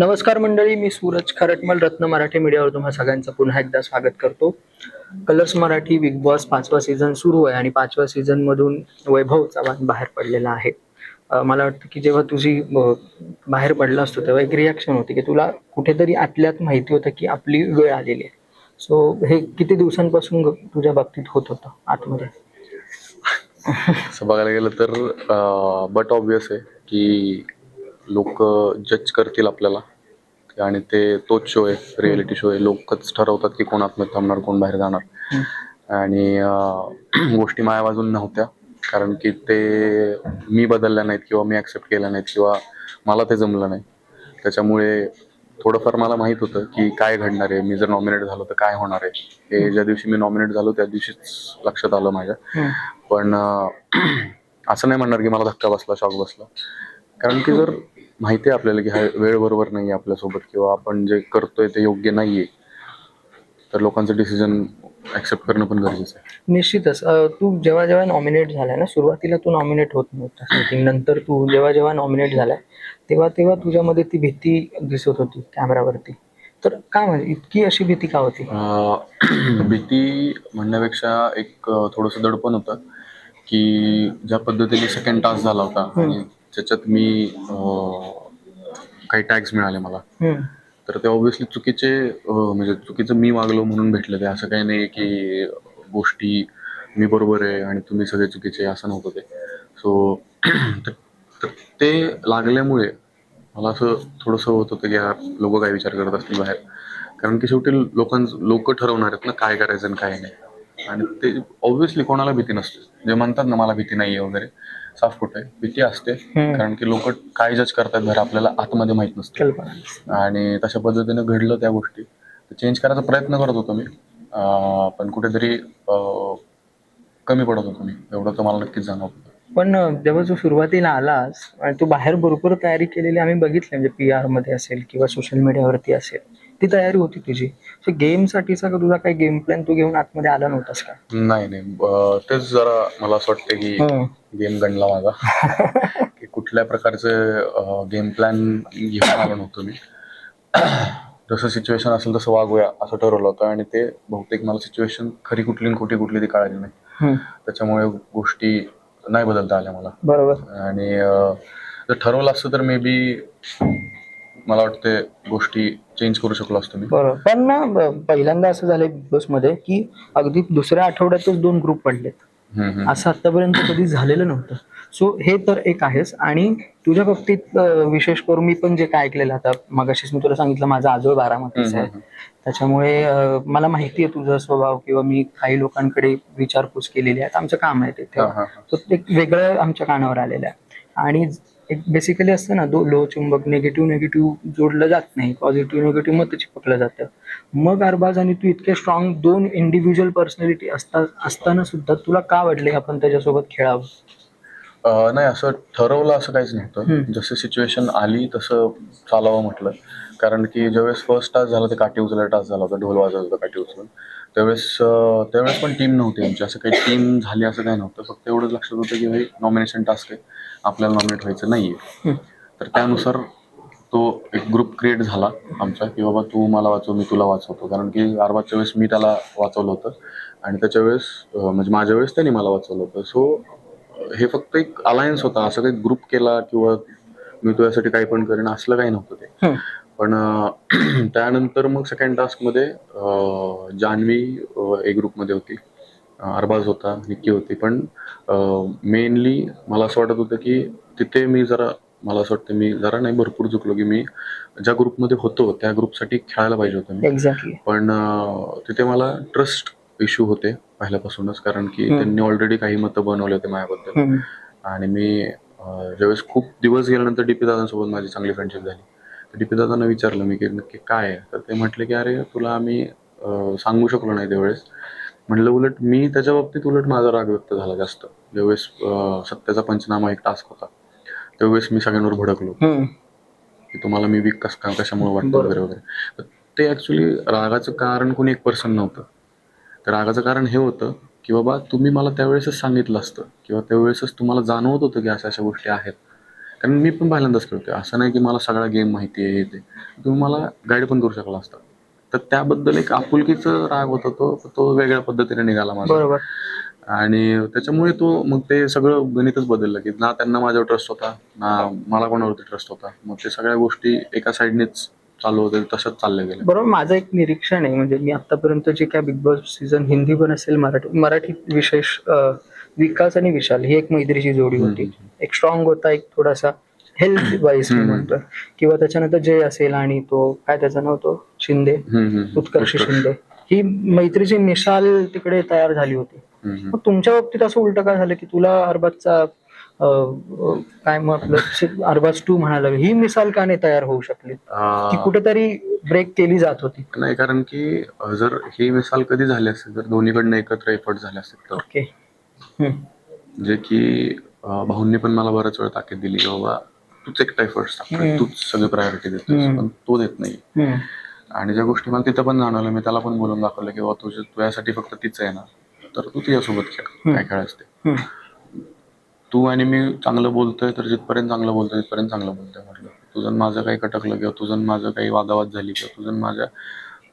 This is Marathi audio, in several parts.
नमस्कार मंडळी मी सूरज खरटमल रत्न मराठी मीडियावर तुम्हा सगळ्यांचं पुन्हा एकदा स्वागत करतो. कलर्स मराठी बिग बॉस पाचवा सीझन सुरू आहे आणि पाचव्या सीझन मधून वैभव चव्हाण बाहेर पडलेला आहे. मला वाटतं की जेव्हा तुझी बाहेर पडला असतो तेव्हा एक रिॲक्शन होती की तुला कुठेतरी आतल्यात माहिती होतं की आपली वेळ आलेली आहे. सो हे किती दिवसांपासून ग- तुझ्या बाबतीत होत होतं आतमध्ये? असं बघायला गेलं तर बट ऑब्वियस आहे की लोक जज करतील आपल्याला. आणि ते तोच शो आहे रियालिटी शो आहे. लोकच ठरवतात की कोण आतमध्ये थांबणार कोण बाहेर जाणार. आणि गोष्टी माझ्या बाजून नव्हत्या. कारण की ते मी बदलल्या नाहीत किंवा मी ॲक्सेप्ट केल्या नाहीत किंवा मला ते जमलं नाही. त्याच्यामुळे थोडंफार मला माहीत होतं की काय घडणार आहे. मी जर नॉमिनेट झालो तर काय होणार आहे? हे ज्या दिवशी मी नॉमिनेट झालो त्या दिवशीच लक्षात आलं माझ्या. पण असं नाही म्हणणार की मला धक्का बसला शॉक बसला. कारण की जर माहिती आहे आपल्याला की हा वेळ बरोबर नाही आहे आपल्यासोबत किंवा आपण जे करतोय ते योग्य नाही आहे तर लोकांचं डिसिजन ऍक्सेप्ट करणं पण गरजेचं आहे. निश्चितच. अं, तू जेव्हा जेव्हा नॉमिनेट झालाय ना सुरुवातीला तू नॉमिनेट होत नव्हता. नंतर तू जेव्हा जेव्हा नॉमिनेट झालाय तेव्हा तेव्हा तुझ्यामध्ये ती भीती दिसत होती कॅमेरावरती तर काय म्हणजे इतकी अशी भीती का होती? अं, भीती म्हणण्यापेक्षा एक अं, थोडंसं दडपण होतं की ज्या पद्धतीने सेकंड टास्क झाला होता आणि त्याच्यात मी काही टॅग्स मिळाले मला. तर ते ऑब्व्हियसली चुकीचे म्हणजे चुकीचं मी वागलो म्हणून भेटलं ते. असं काही नाही की गोष्टी मी बरोबर आहे आणि तुम्ही सगळे चुकीचे असं नव्हतं ते. सो ते लागल्यामुळे मला असं थोडंसं होत होतं की यार लोक काय विचार करत असतील बाहेर. कारण की शेवटी लोकांच लोक ठरवणार आहेत ना काय करायचं आणि काय नाही. आणि ते ऑब्व्हियसली कोणाला भीती नसते. जे म्हणतात ना मला भीती नाही आहे वगैरे साफ कुठे भीती असते. कारण की लोक काय जज करतात बाहेर आपल्याला आतमध्ये माहीत नसतं. आणि तशा पद्धतीनं घडलं त्या गोष्टी. चेंज करायचा प्रयत्न करत होतो मी. पण कुठेतरी कमी पडत होतो मी. एवढं तर मला नक्कीच जाणवत पण अं, जेव्हा तू सुरुवातीला आलास आणि तू बाहेर बरोबर तयारी केलेली आम्ही बघितली म्हणजे पी आरमध्ये असेल किंवा सोशल मीडियावरती असेल ती तयारी होती तुझी. गेम साठीचा का तुझा काही गेम प्लॅन तू घेऊन आतमध्ये आला नव्हतास का? नाही नाही. अं, तेच जरा मला असं वाटतं की हम्म. गेम गणला माझा. की कुठल्या प्रकारचे गेम प्लॅन घेऊन आलो नव्हतो मी. जसं सिच्युएशन असेल तसं वागूया असं ठरवलं होतं आणि ते बहुतेक मला सिच्युएशन खरी कुठली आणि खोटी कुठली ती कळाली नाही. हम्म. त्याच्यामुळे गोष्टी नाही बदलता आल्या मला. बरोबर. आणि अं, जर ठरवलं असतं तर मे बी मला वाटते गोष्टी चेंज करू शकलो असतो मी. बरोबर पण ना ब- पहिल्यांदा असं झालंय बिग बॉसमध्ये की अगदी दुसऱ्या आठवड्यातच दोन ग्रुप पडलेत. हम्म, हम्म. असं आतापर्यंत कधी झालेलं नव्हतं. सो हे तर एक आहेच. आणि तुझ्या बाबतीत अं, विशेष करून मी पण जे काय ऐकलेलं आता मगाशीच मी तुला सांगितलं माझा आजोळ बारामतीचा आहे. त्याच्यामुळे अं, मला माहिती आहे तुझा स्वभाव किंवा मी काही लोकांकडे विचारपूस केलेली आहे. आमचं काम आहे तिथे. हा, हा, हा. तो एक वेगळं आमच्या कानावर आलेलं आहे. आणि एक बेसिकली असतं ना दो लो चुंबक निगेटिव्ह निगेटिव्ह जोडलं जात नाही. पॉझिटिव्ह निगेटिव्ह मत चिपकलं जातं. मग अरबाज आणि तू इतके स्ट्रॉंग दोन इंडिव्हिज्युअल पर्सनॅलिटी असता असताना सुद्धा तुला का वाटले आपण त्याच्यासोबत खेळावं? नाही असं ठरवलं असं काहीच. नव्हतं. जसं सिच्युएशन आली तसं चालावं म्हटलं. कारण की ज्यावेळेस फर्स्ट टास्क झाला ते काठी उचलायला टास्क झाला होता ढोल वाजत होता काठी उचलून. त्यावेळेस त्यावेळेस पण टीम नव्हती आमची. असं काही टीम झाली असं काही नव्हतं. फक्त एवढंच लक्षात होतं की हे नॉमिनेशन टास्क आहे. आपल्याला नॉमिनेट व्हायचं नाही आहे. तर त्यानुसार तो एक ग्रुप क्रिएट झाला आमचा की बाबा तू मला वाचव मी तुला वाचवतो. कारण की अरबाजच्या वेळेस मी त्याला वाचवलं होतं. आणि त्याच्या वेळेस म्हणजे माझ्या वेळेस त्याने मला वाचवलं होतं. सो हे फक्त एक अलायन्स होता. असं काही ग्रुप केला किंवा मी तुझ्यासाठी काही पण करेन असलं काही नव्हतं ते. पण त्यानंतर मग सेकंड टास्कमध्ये जान्हवी एक ग्रुपमध्ये होती. अरबाज होता निक्की होती. पण मेनली मला असं वाटत होतं की तिथे मी जरा मला असं वाटतं मी जरा नाही भरपूर चुकलो की मी ज्या ग्रुपमध्ये होतो त्या ग्रुपसाठी खेळायला पाहिजे होतं मी. एक्झॅक्टली पण तिथे मला ट्रस्ट इश्यू होते पहिल्यापासूनच. कारण की हम्म. त्यांनी ऑलरेडी काही मतं बनवले होते माझ्याबद्दल. आणि मी ज्यावेळेस खूप दिवस गेल्यानंतर डीपी दादांसोबत माझी चांगली फ्रेंडशिप झाली. तर डीपी दादांना विचारलं मी की नक्की काय आहे? तर ते म्हटले की अरे तुला आम्ही सांगू शकलो नाही त्यावेळेस. म्हणलं उलट मी त्याच्या बाबतीत उलट माझा राग व्यक्त झाला जास्त. ज्यावेळेस सत्याचा पंचनामा एक टास्क होता त्यावेळेस मी सगळ्यांवर भडकलो. की तुम्हाला मी वीक कस का कशामुळे वाटतं. वगैरे वगैरे. ते ॲक्च्युली रागाचं कारण कोणी एक पर्सन नव्हतं. तर रागाचं कारण हे होतं की बाबा तुम्ही मला त्यावेळेसच सांगितलं असतं किंवा त्यावेळेसच तुम्हाला जाणवत होतं की अशा अशा गोष्टी आहेत. कारण मी पण पहिल्यांदाच खेळतोय. असं नाही की मला सगळा गेम माहिती आहे ते. तुम्ही मला गाईड पण करू शकला असता. तर त्याबद्दल एक आपुलकीचा राग होता तो तो वेगळ्या पद्धतीने निघाला माझा. बरोबर. आणि त्याच्यामुळे तो मग ते सगळं गणितच बदललं की ना त्यांना माझ्यावर ट्रस्ट होता ना मला कोणावरती ट्रस्ट होता. मग ते सगळ्या गोष्टी एका साईडनेच चालू होते तसंच चालले गेले बरोबर. माझं एक निरीक्षण आहे म्हणजे मी आतापर्यंत जे काय बिग बॉस सीझन हिंदी पण असेल मराठी मराठीत विशेष विकास आणि विशाल ही एक मैत्रीची जोडी होती. एक स्ट्रॉंग होता एक थोडासा हेल्थ वाईज मी हम्म. म्हणतोय किंवा त्याच्यानंतर जय असेल आणि तो काय त्याचं नाव तो? शिंदे. उत्कर्ष शिंदे. ही मैत्रीची मिसाल तिकडे तयार झाली होती. मग तुमच्या बाबतीत असं उलट काय झालं की तुला अरबाजचा काय आपलं अरबाज टू म्हणायला. ही मिसाल का नाही तयार होऊ शकली? ती कुठेतरी ब्रेक केली जात होती. नाही कारण की जर ही मिसाल कधी झाली असते जर दोन्हीकडनं एकत्र एफर्ट झाले असते तर. जे की अ, भाऊंनी पण मला बऱ्याच वेळ ताकीद दिली की बाबा तूच एकटा एफर्ट्स टाकतोय हम्म. तूच सगळी प्रायोरिटी देतोस हम्म. पण तो देत नाही हम्म. आणि ज्या गोष्टी मला तिथं पण जाणवलं मी त्याला पण बोलून दाखवलं की बाबा तुझ्या तुझ्यासाठी फक्त तीच आहे ना तर तू तिच्यासोबत खेळ. काय खेळायचं ते हम्म. तू आणि मी चांगलं बोलतोय तर जिथपर्यंत चांगलं बोलतोय तिथपर्यंत चांगलं बोलतोय म्हटलं तुझं आणि माझं काही खटकलं किंवा तुझं आणि माझं काही वादावाद झाली किंवा तुझं आणि माझ्या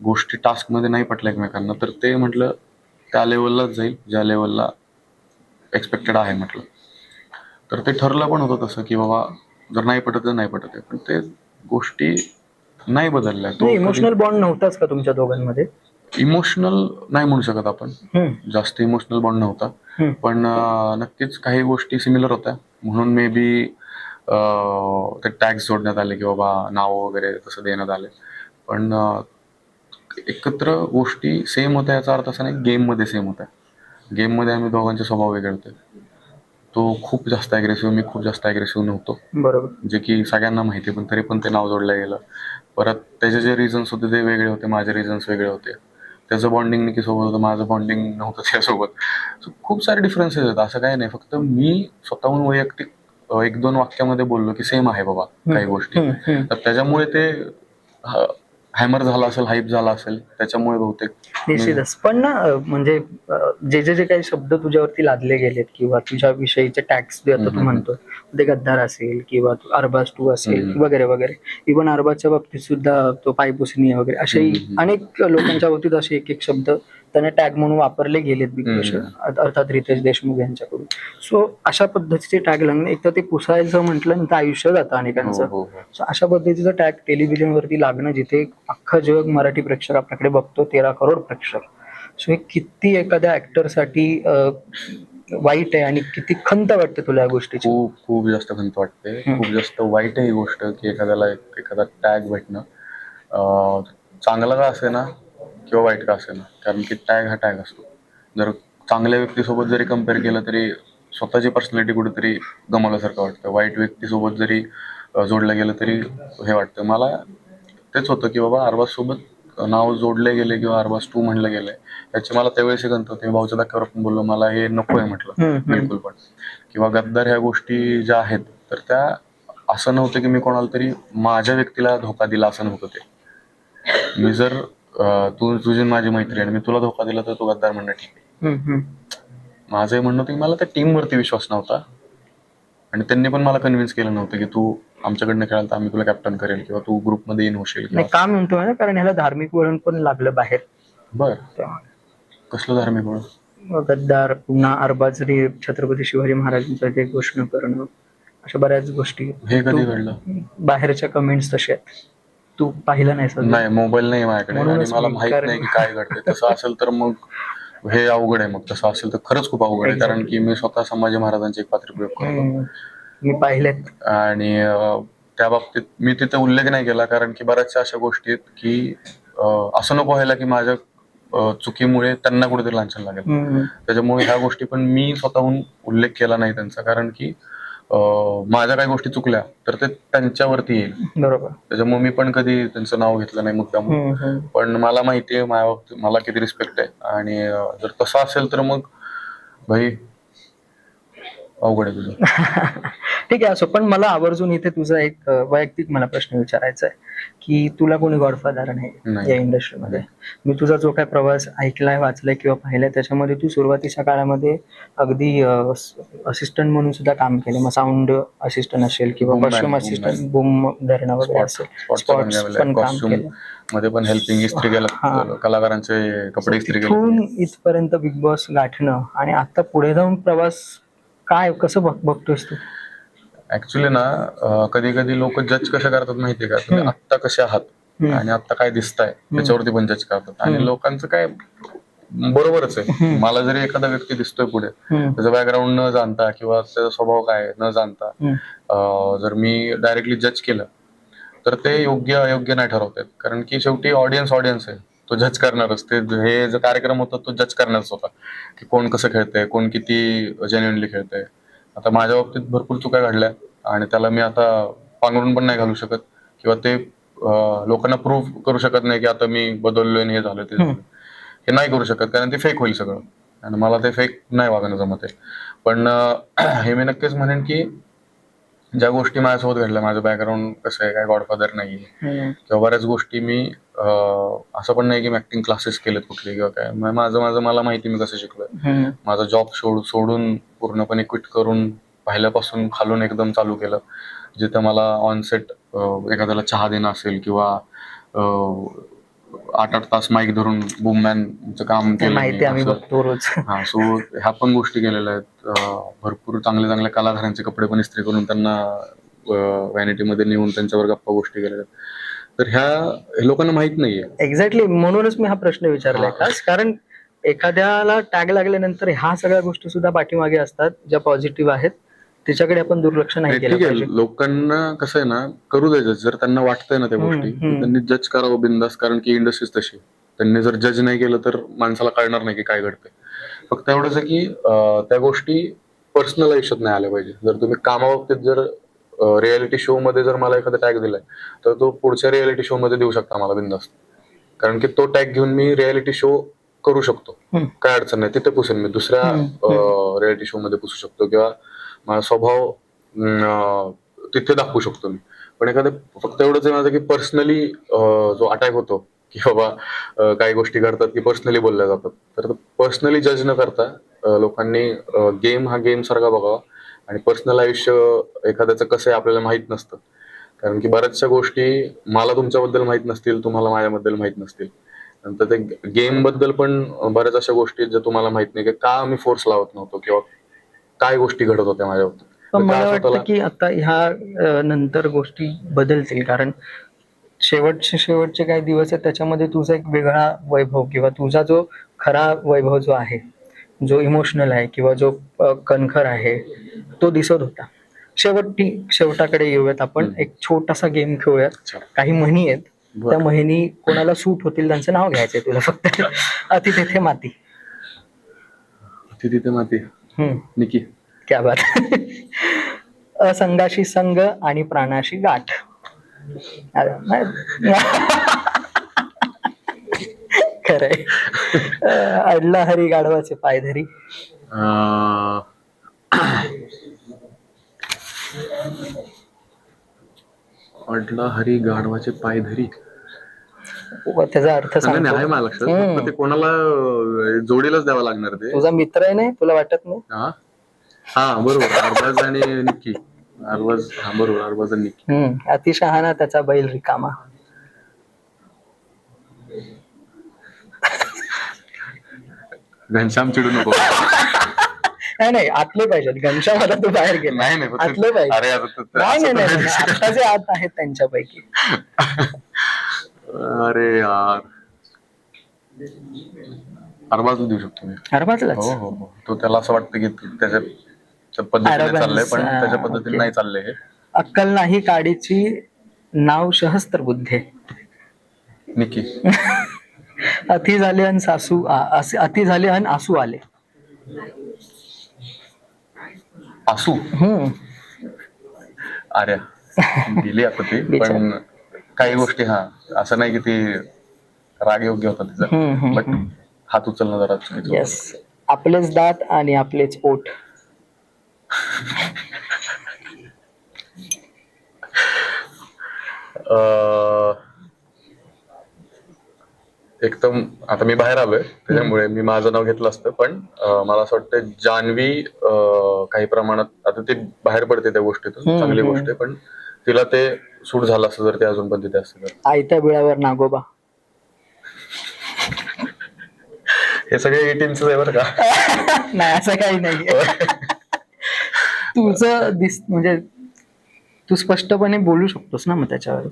गोष्टी टास्कमध्ये नाही पटल्या एकमेकांना तर ते म्हटलं त्या लेवललाच जाईल ज्या लेवलला एक्सपेक्टेड आहे म्हटलं. तर ते ठरलं पण होतं तसं की बाबा जर नाही पटत तर नाही पटत आहे. पण ते गोष्टी नाही बदलल्या. इमोशनल बॉन्ड नव्हताच का तुमच्या दोघांमध्ये? इमोशनल नाही म्हणू शकत आपण. जास्त इमोशनल बॉन्ड नव्हता. पण नक्कीच काही गोष्टी सिमिलर होत्या. म्हणून मे बी ते टॅक्स जोडण्यात आले की बाबा नाव वगैरे तसं देण्यात आले. पण एकत्र गोष्टी सेम होत्या याचा अर्थ असा नाही गेममध्ये सेम होत्या. गेममध्ये आम्ही दोघांचे स्वभाव वेगळे होते. तो खूप जास्त ॲग्रेसिव्ह मी खूप जास्त ॲग्रेसिव्ह नव्हतो. बरोबर. जे की सगळ्यांना माहिती पण तरी पण ते नाव जोडलं गेलं. परत त्याचे जे रिझन्स होते ते वेगळे होते. माझे रिझन्स वेगळे होते. त्याचं बॉन्डिंग निकी सोबत होतं माझं बॉन्डिंग नव्हतं त्यासोबत. So, खूप सारे डिफरन्सेस आहेत. असं काही नाही. फक्त मी स्वतःहून वैयक्तिक अं, एक दोन वाक्यामध्ये बोललो की सेम आहे बाबा काही गोष्टी. तर त्याच्यामुळे ते हॅमर झाला असेल हाईप झाला असेल त्याच्यामुळे बहुतेक निश्चितच पण ना म्हणजे जे जे जे काही शब्द तुझ्यावरती लादले गेलेत किंवा तुझ्या विषयीचे टॅक्स जे आता तू. म्हणतो ते गद्दार असेल किंवा तू अरबाज टू असेल. वगैरे वगैरे इव्हन अरबाजच्या बाबतीत सुद्धा तो पायपुसणी वगैरे असे. अनेक लोकांच्या बाबतीत असे एक एक शब्द त्यांना टॅग म्हणून वापरले गेलेत बिग बॉस हम्म. अर्थात रितेश देशमुख यांच्याकडून. सो अशा पद्धतीचे टॅग लागणे एक तर ते पुसायचं म्हटलं तर आयुष्य जातं हो अनेकांचं. हो हो So अशा पद्धतीचं टॅग टेलिव्हिजनवरती लागणं जिथे अख्खं जग मराठी प्रेक्षक आपल्याकडे बघतो तेरा करोड प्रेक्षक. सो हे किती एखाद्या ऍक्टरसाठी वाईट आहे आणि किती खंत वाटते तुला या गोष्टीची? खूप खूप जास्त खंत वाटते. खूप जास्त वाईट आहे ही गोष्ट की एखाद्याला एखादा टॅग भेटणं. चांगला का असे ना किंवा वाईट का असे ना कारण की टॅग हा टॅग असतो. जर चांगल्या व्यक्तीसोबत जरी कंपेअर केलं तरी स्वतःची पर्सनॅलिटी कुठेतरी गमावल्यासारखं वाटतं. वाईट व्यक्तीसोबत जरी जोडलं गेलं तरी हे वाटतं. मला तेच होतं की बाबा अरबाज सोबत नाव जोडले गेले किंवा अरबाज टू म्हणलं गेलंय याची मला त्यावेळेस गंत होती. भाऊच्या धक्क्यावर पण बोललो मला हे नको आहे म्हटलं. बिलकुल पण. किंवा गद्दार ह्या गोष्टी ज्या आहेत तर त्या असं नव्हतं की मी कोणाला तरी माझ्या व्यक्तीला धोका दिला असं नव्हतं ते. मी जर अं, तू तुझी आणि माझी मैत्री आणि मी तुला धोका दिला तर तू गद्दार म्हणणं ठीक आहे. माझं हे म्हणणं होतं की मला त्या टीमवरती विश्वास नव्हता. आणि त्यांनी पण मला कन्व्हिन्स केलं नव्हतं की तू आमच्याकडनं खेळाल तर आम्ही तुला कॅप्टन करेल किंवा तू ग्रुपमध्ये इन होशील किंवा नाही का म्हणतोय ना कारण ह्याला धार्मिक वळण पण लागलं बाहेर. बर. कसलं धार्मिक म्हणून गद्दार पुन्हा अरबाज रे छत्रपती शिवाजी महाराजांचं जे घोषणा करणं अशा बऱ्याच गोष्टी. हे कधी घडलं? बाहेरच्या कमेंट्स तशा आहेत. तू पाहिलं नाही सर नाही मोबाईल नाही माझ्याकडे. आणि म्हणूनच मला मी माहीत कारण- नाही की काय घडतंय. तसं असेल तर मग हे अवघड आहे मग. तसं असेल तर खरंच खूप अवघड आहे. कारण की मी स्वतः संभाजी महाराजांचे एक पात्र प्रयोग करतो. हम्म. मी पाहिलेत. आणि अं, त्या बाबतीत मी तिथे उल्लेख नाही केला. कारण की बऱ्याचशा अशा गोष्टी आहेत की अं, असं नको व्हायला की माझ्या अं, चुकीमुळे त्यांना कुठेतरी लांछन लागेल. हम्म. त्याच्यामुळे ह्या गोष्टी पण मी स्वतःहून उल्लेख केला नाही त्यांचा. कारण की माझ्या काही गोष्टी चुकल्या तर ते त्यांच्यावरती येईल. बरोबर. त्याच्यामुळे मी पण कधी त्यांचं नाव घेतलं नाही मुद्दाम. पण मला माहिती आहे माझ्या बाबतीत मला किती रिस्पेक्ट आहे. आणि जर तसं असेल तर मग भाई अवघड आहे तुझं. ठीक आहे असो पण मला आवर्जून इथे तुझा एक वैयक्तिक मला प्रश्न विचारायचा आहे. की तुला कोणी गॉडफादर नाही. या इंडस्ट्रीमध्ये. मी तुझा जो काय प्रवास ऐकलाय वाचलाय किंवा पाहिलाय त्याच्यामध्ये तू सुरुवातीच्या काळामध्ये अगदी असिस्टंट म्हणून सुद्धा काम केले. मग साऊंड असिस्टंट असेल किंवा कॉस्ट्युम असिस्टंट बूम धरणं वगैरे असेल. पण काम केलं. मध्ये पण हेल्पिंग इस्त्री. केलं. कलाकारांचे कपडे इस्त्री केले. इथपर्यंत बिग बॉस गाठणं आणि आता पुढे जाऊन प्रवास काय कसं बघ बघतोयस तू? ऍक्च्युली ना कधी कधी लोक जज कशा करतात माहितीये का? तुम्ही. आत्ता कसे आहात. आणि आता काय दिसताय? त्याच्यावरती पण जज करतात. आणि. लोकांचं काय बरोबरच आहे. मला जरी एखादा व्यक्ती दिसतोय पुढे. त्याचा बॅकग्राऊंड न जाणता किंवा त्याचा स्वभाव काय न जाणता जर मी डायरेक्टली जज केलं तर ते योग्य अयोग्य नाही ठरवतात. कारण की शेवटी ऑडियन्स ऑडियन्स आहे. तो जज करणारच. ते हे जो कार्यक्रम होता तो जज करणारच होता. की कोण कसं खेळतंय कोण किती जेन्युनली खेळतंय. आता माझ्या बाबतीत भरपूर चुका घडल्या आणि त्याला मी आता पांघरून पण नाही घालू शकत. किंवा ते लोकांना प्रूव्ह करू शकत नाही की आता मी बदललोय आणि हे झालं ते झालं हे नाही करू शकत कारण ते फेक होईल सगळं. आणि मला ते फेक नाही वागणं जमत आहे. पण अं, हे मी नक्कीच म्हणेन की ज्या गोष्टी माझ्यासोबत घडल्या माझं बॅकग्राऊंड कसं आहे काय गॉडफादर नाही हम्म. किंवा बऱ्याच गोष्टी मी अं, असं पण नाही की मी ऍक्टिंग क्लासेस केलेत कुठले किंवा काय. म- माझं माझं मला माहिती मी कसं शिकलोय. हम्म. माझा जॉब सोड सोडून पूर्णपणे क्विट करून पहिल्यापासून खालून एकदम चालू केलं. जिथं मला ऑनसेट एखाद्याला चहा देणं असेल किंवा आठ आठ तास माईक धरून बुममॅनचं काम केलं हा सो ह्या पण गोष्टी केलेल्या आहेत. भरपूर चांगल्या चांगल्या कलाकारांचे कपडे पण इस्त्री करून त्यांना व्हॅनिटीमध्ये नेऊन त्यांच्यावर गप्पा गोष्टी केलेल्या आहेत. तर ह्या लोकांना माहीत नाहीये. एक्झॅक्टली म्हणूनच मी हा प्रश्न विचारलाय कारण एखाद्याला टॅग लागल्यानंतर ह्या सगळ्या गोष्टी सुद्धा पाठीमागे असतात ज्या पॉझिटिव्ह आहेत. त्याच्याकडे आपण दुर्लक्ष नाही केलं ठीक आहे. पाहिजे. लोकांना कसं आहे ना करू द्यायचं जर त्यांना वाटतंय ना त्या हम्म, गोष्टी हम्म. त्यांनी जज करावं बिंदास कारण की इंडस्ट्रीज तशी आहे. त्यांनी जर जज नाही केलं तर माणसाला कळणार नाही की काय घडतंय. फक्त एवढंच आहे की अं, त्या गोष्टी पर्सनल आयुष्यात नाही आल्या पाहिजे. जर तुम्ही कामाबाबतीत जर रियालिटी शो मध्ये जर मला एखादा टॅग दिलाय तर तो पुढच्या रियालिटी शो मध्ये देऊ शकता मला बिंदास. कारण की तो टॅग घेऊन मी रियालिटी शो करू शकतो. काय अडचण नाही तिथे पुसेन मी. दुसऱ्या रियालिटी शो मध्ये पुसू शकतो किंवा माझा स्वभाव तिथे दाखवू शकतो मी. पण एखादं फक्त एवढंच आहे माझं की पर्सनली जो अटॅक होतो की बाबा काही गोष्टी घडतात की पर्सनली बोलल्या जातात. तर पर्सनली जज न करता लोकांनी गेम हा गेम सारखा बघावा आणि पर्सनल आयुष्य एखाद्याचं कसं आहे आपल्याला माहीत नसतं. कारण की बऱ्याचशा गोष्टी मला तुमच्याबद्दल माहीत नसतील तुम्हाला माझ्याबद्दल माहीत नसतील. नंतर ते गेमबद्दल पण बऱ्याच अशा गोष्टी आहेत ज्या तुम्हाला माहीत नाही की का मी फोर्स लावत नव्हतो किंवा काय गोष्टी घडत होत्या माझ्या बाबतीत पण तर मला वाटतं की आता ह्या नंतर गोष्टी बदलतील कारण शेवटचे शेवटचे काही दिवस आहेत त्याच्यामध्ये तुझा एक वेगळा वैभव किंवा तुझा जो खरा वैभव जो आहे जो इमोशनल आहे किंवा जो कणखर आहे तो दिसत होता शेवटी शेवटाकडे येऊयात आपण. एक छोटासा गेम खेळूयात. काही म्हणी आहेत. त्या म्हणी कोणाला सूट होतील त्यांचं नाव घ्यायचंय तुला फक्त. अति तेथे माती. ती तिथे माती. हम्म. निकी. क्या बात. असंगाशी संघ आणि प्राणाशी गाठ. खरंय. अडला हरी गाढवाचे पायधरी अं, अडला हरी गाढवाचे पाय धरी. त्याचा अर्थ नाही, नाही, आहे मला लक्षात. हम्म. फक्त ते कोणाला अं, जोडीलाच द्यावं लागणार ते. तुझा मित्र आहे नाही तुला वाटत नाही? हा? हा बरोबर. अरबाज आणि निक्की. अरबाज हा बरोबर. अरबाज आणि निक्की. हम्म. अतिशहाणा त्याचा बैल रिकामा. घनश्याम चिडू नको. नाही नाही आतले पाहिजेत. घनशामध्ये तू बाहेर गेला. नाही नाही फक्त- आतले पाहिजे अरे आता नाही नाही. आता जे आत आहेत त्यांच्यापैकी. अरे यार. अरबाज देऊ शकतो मी. हरबाजलाच हो हो हो. तो त्याला असं वाटतं की त्याच्या त्या पद्धतीने चाललंय पण त्याच्या पद्धतीने. नाही चाललंय हे. अक्कल नाही काडीची नाव सहस्त्र बुद्धे. निकी. अति झाले अन सासू आ- असे- अति झाले अन आसू आले. आसू? हम्म. आर्या. दिली आता ती बिचार. काही गोष्टी हा. असं नाही की ती राग योग्य होता तिचा. बट हात उचलणं जरा चुकीचं होतं. येस आपलेच दात आणि आपलेच ओठ. अं, एकदम आता मी बाहेर आलोय त्याच्यामुळे मी माझं नाव घेतलं असतं पण अं, मला असं वाटतं जान्हवी अं, काही प्रमाणात आता ते बाहेर पडते त्या गोष्टीतून चांगली. गोष्ट आहे पण तिला ते सूट झालं असतं जर ते अजून पण तिथे असते तर आयत्या बिळावर नागोबा हे सगळे एटीनच आहे बरं का? नाही असं काही नाही. तुझं दिस म्हणजे तू स्पष्टपणे बोलू शकतोस ना मग त्याच्यावर.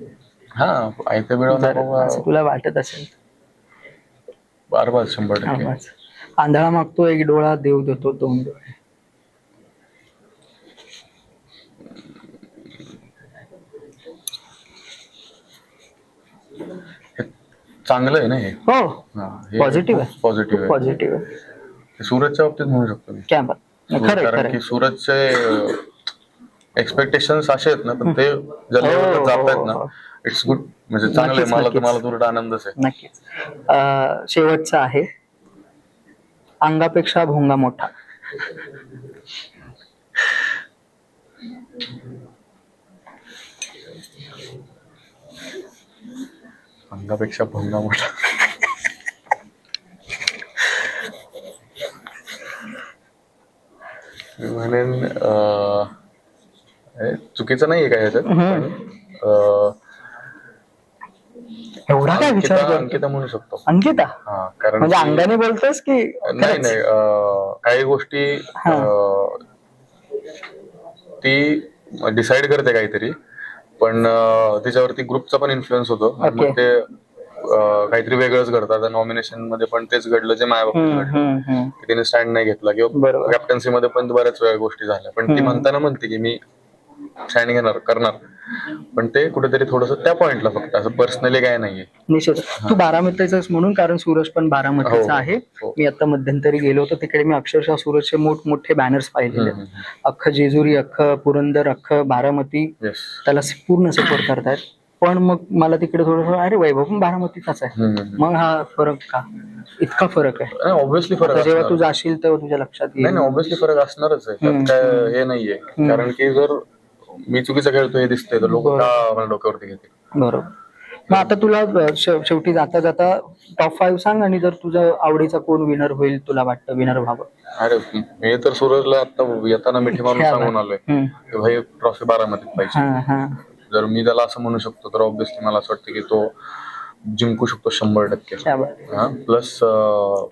हा आयत्या वेळा जर असं तुला वाटत असेल बार बार शंभर टक्के. आवाज आंधळा मागतो एक डोळा देव देतो दोन डोळे. चांगलं आहे ना हे? हो. हा, हे Positive आहे. पॉझिटिव्ह आहे. पॉझिटिव्ह आहे. हे सूरजच्या बाबतीत म्हणू शकतो मी. क्या बात खरं कारण खरं की सूरजचे एक्सपेक्टेशन असे आहेत ना पण ते ज्या हो, लेवलला जात आहेत हो, ना. हो. इट्स गुड म्हणजे चांगलं आहे. नक्कीच, मला नक्कीच. तुम्हाला तुरट आनंदच आहे. नक्कीच. अं, शेवटचा आहे. अंगापेक्षा भोंगा मोठा. अंगापेक्षा भंगा मोठा. मी म्हणेन चुकीचं नाहीये काय ह्याच्यात अं, एवढा काय विचार अंकिता करतो अंकिता म्हणू शकतो. अंकिता? हा कारण म्हणजे की- अंगाने बोलतोस की नाही खरंच? नाही अं, काही गोष्टी. अं, ती डिसाईड करते काहीतरी. पण अं, तिच्यावरती ग्रुपचा पण इन्फ्लुएन्स होतो. मग ते काहीतरी वेगळंच घडतं नॉमिनेशनमध्ये पण तेच घडलं जे माझ्या बाबतीत हम्म. की तिने स्टँड नाही घेतला किंवा. कॅप्टन्सी मध्ये पण बऱ्याच वेळा गोष्टी झाल्या पण ती. म्हणताना म्हणते की मी स्टँड घेणार करणार. पण ते कुठेतरी थोडस त्या पॉइंटला फक्त असं पर्सनली काय नाहीये. निश्चित. तू बारामतीचाच म्हणून कारण सूरज पण बारामतीचा हो, आहे. हो. मी आता मध्यंतरी गेलो होतो तिकडे मी अक्षरशः सूरजचे मोठमोठे बॅनर्स पाहिलेले. आहेत. अख्खं जेजुरी अख्खं पुरंदर अख्खं बारामती येस त्याला पूर्ण सपोर्ट करतायत. पण मग मला तिकडे थोडस अरे वैभव पण बारामतीचाच आहे. मग हा फरक का? इतका फरक आहे. ऑब्विसली फरक आता जेव्हा असणार. तू जाशील तेव्हा तुझ्या लक्षात नाही येईल. नाही ऑब्विसली फरक असणारच आहे. हम्म, त्यात काय हे नाहीये. कारण की जर मी चुकीचं खेळतो हे दिसतंय तर लोक मला डोक्यावरती घेतील? बरोबर. मग आता तुला अ, शेव- शेवटी जाता जाता टॉप फाईव्ह सांग आणि जर तुझ्या आवडीचा कोण विनर होईल तुला वाटतं विनर व्हावं? अरे मी तर सूरजला आता येताना मिठी मारून सांगून. आलोय. हम्म. की भाई ट्रॉफी बारामतीत पाहिजे. हा हा. जर मी त्याला असं म्हणू शकतो तर ऑब्विसली मला असं वाटतं की तो जिंकू शकतो शंभर टक्के. क्या बात हा प्लस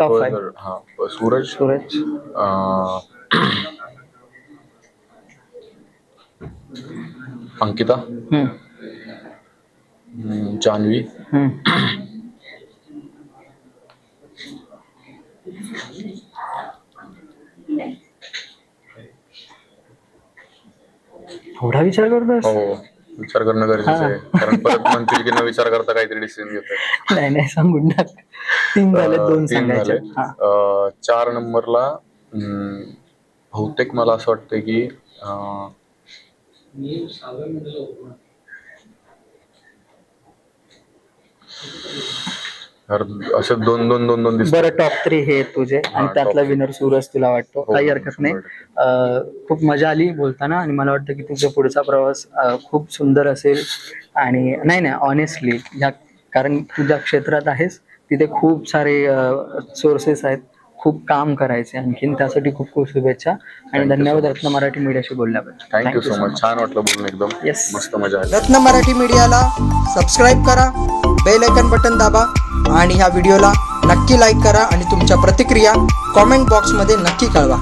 Top five. हा सूरज. सूरज. अं, अंकिता? हम्म. हम्म, जान्हवी. एवढा विचार करतोस? हो विचार करणं गरजेचं आहे. कारण परत म्हणतील की न विचार करता काहीतरी डिसिजन घेतोय. नाही नाही सांगून टाक. तीन झाले अं, दोन तीन सांगायचे. झाले. हा. अं, चार नंबरला हम्म, बहुतेक मला असं वाटतं की अं, तर असे दोन दोन दोन दोन बरं टॉप थ्री हे तुझे आणि त्यातला विनर सूरज तुला वाटतो. हो, काही हरकत नाही. अं, खूप मजा आली बोलताना आणि मला वाटतं की तुझा पुढचा प्रवास खूप सुंदर असेल. आणि नाही नाही ऑनेस्टली ह्या कारण तुझ्या क्षेत्रात आहेस तिथे खूप सारे सोर्सेस आहेत. खूप काम करायचे आणखीन त्यासाठी खूप खूप शुभेच्छा आणि धन्यवाद. रत्न मराठी मीडियाशी बोलल्याबद्दल. थँक्यू सो मच छान वाटलं बोलून एकदम. Yes. मस्त मजा आली. रत्न मराठी मीडियाला सबस्क्राईब करा बेल आयकन बटन दाबा आणि ह्या व्हिडिओला नक्की लाईक करा आणि तुमच्या प्रतिक्रिया कॉमेंट बॉक्समध्ये नक्की कळवा.